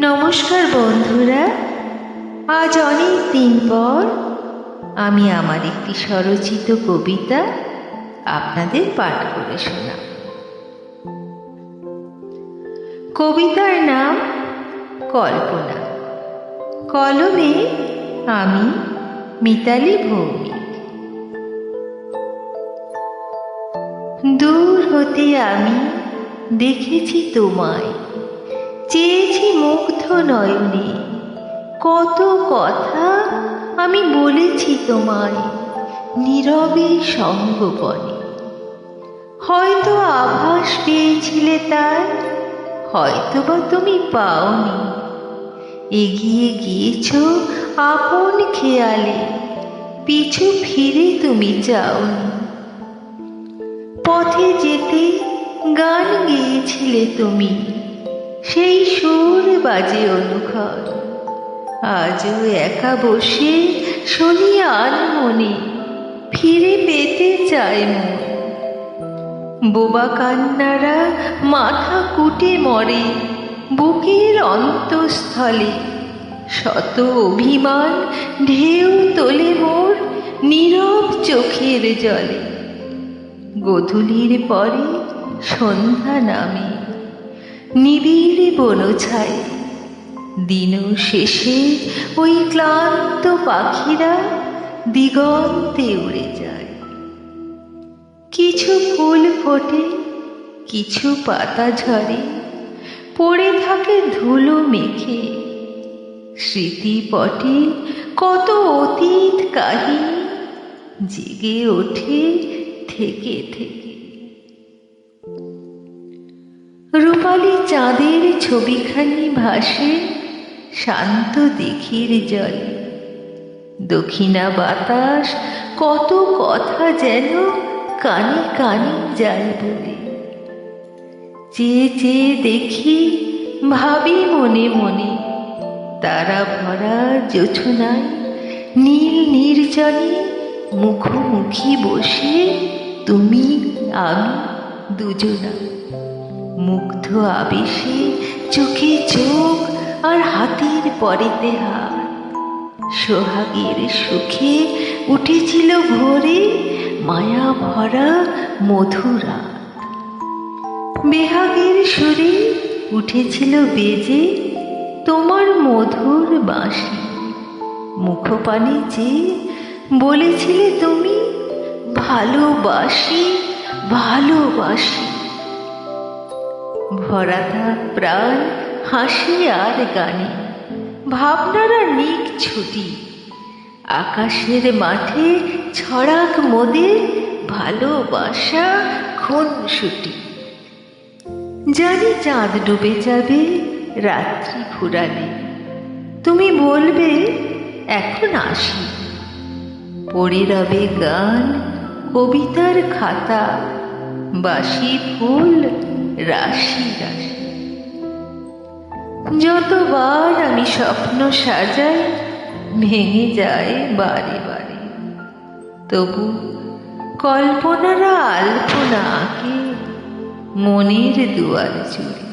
নমস্কার বন্ধুরা। আজ অনেক দিন পর আমি আমার একটি স্বরচিত কবিতা আপনাদের পাঠ করে শোনাব। কবিতার নাম কল্পনা। কলমে আমি মিতালি ভৌমিক। দূর হতে আমি দেখেছি তোমায়। চেয়েছি মুগ্ধ নয়নে। কত কথা আমি বলেছি তোমায় নীরবে সঙ্গপনে। হয়তো আভাস পেয়েছিলে তার হয়তো বা তুমি পাওনি। এগিয়ে গিয়েছ আপন খেয়ালে, পিছু ফিরে তুমি যাওনি পথে যেতে গান গেয়েছিলে তুমি সেই সুর বাজে অনুখর। আজও একা বসে শুনি আর মনে ফিরে পেতে চায় মন। বোবা কান্নারা মাথা কুটে মরে, বুকের অন্তঃস্থলে। শত অভিমান ঢেউ তোলে মোর নীরব চোখের জলে। গধূলির পরে সন্ধ্যা নামে। নিবিড় বনছায় দিন শেষে ওই ক্লান্ত পাখিরা দিগন্তে উড়ে যায়। কিছু ফুল ফোটে, কিছু পাতা ঝরে, পড়ে থাকে ধুলো মেখে। স্মৃতিপটে কত অতীত কাহিনী, জেগে ওঠে থেকে থেকে। চাঁদের ছবিখানি ভাসে শান্ত দিঘির জলে। দক্ষিণা বাতাস কত কথা যেন কানে কানে যায় বলে। চেয়ে চেয়ে দেখি ভাবি মনে মনে, তারা ভরা জোছনায় নীল নির্জনে মুখোমুখি বসে, তুমি, আমি দুজনা। মুগ্ধ আবেশে চোখে চোখ আর হাতের পরেতে হাত সোহাগের সুখে উঠেছিল ভোরে মায়া ভরা মধুরা বেহাগের সুরে উঠেছিল বেজে তোমার মধুর বাঁশি। মুখপানে যে বলেছিলে তুমি, ভালোবাসি ভালোবাসি। ভরা থাক প্রাণ হাসি আর গানে। ভাবনারা নিক ছুটি। আকাশের মাঠে ছড়াক মোদের ভালোবাসা খুনসুটি জানি চাঁদ ডুবে যাবে রাত্রি ফুরালে তুমি বলবে, এখন আসি। পড়ে রবে গান কবিতার খাতা বাসি ফুল রাশি রাশি। যতবার আমি স্বপ্ন সাজাই, ভেঙে যায় বারে বারে। তবু কল্পনারা আলপনা আঁকে মনের দুয়ার জুড়ে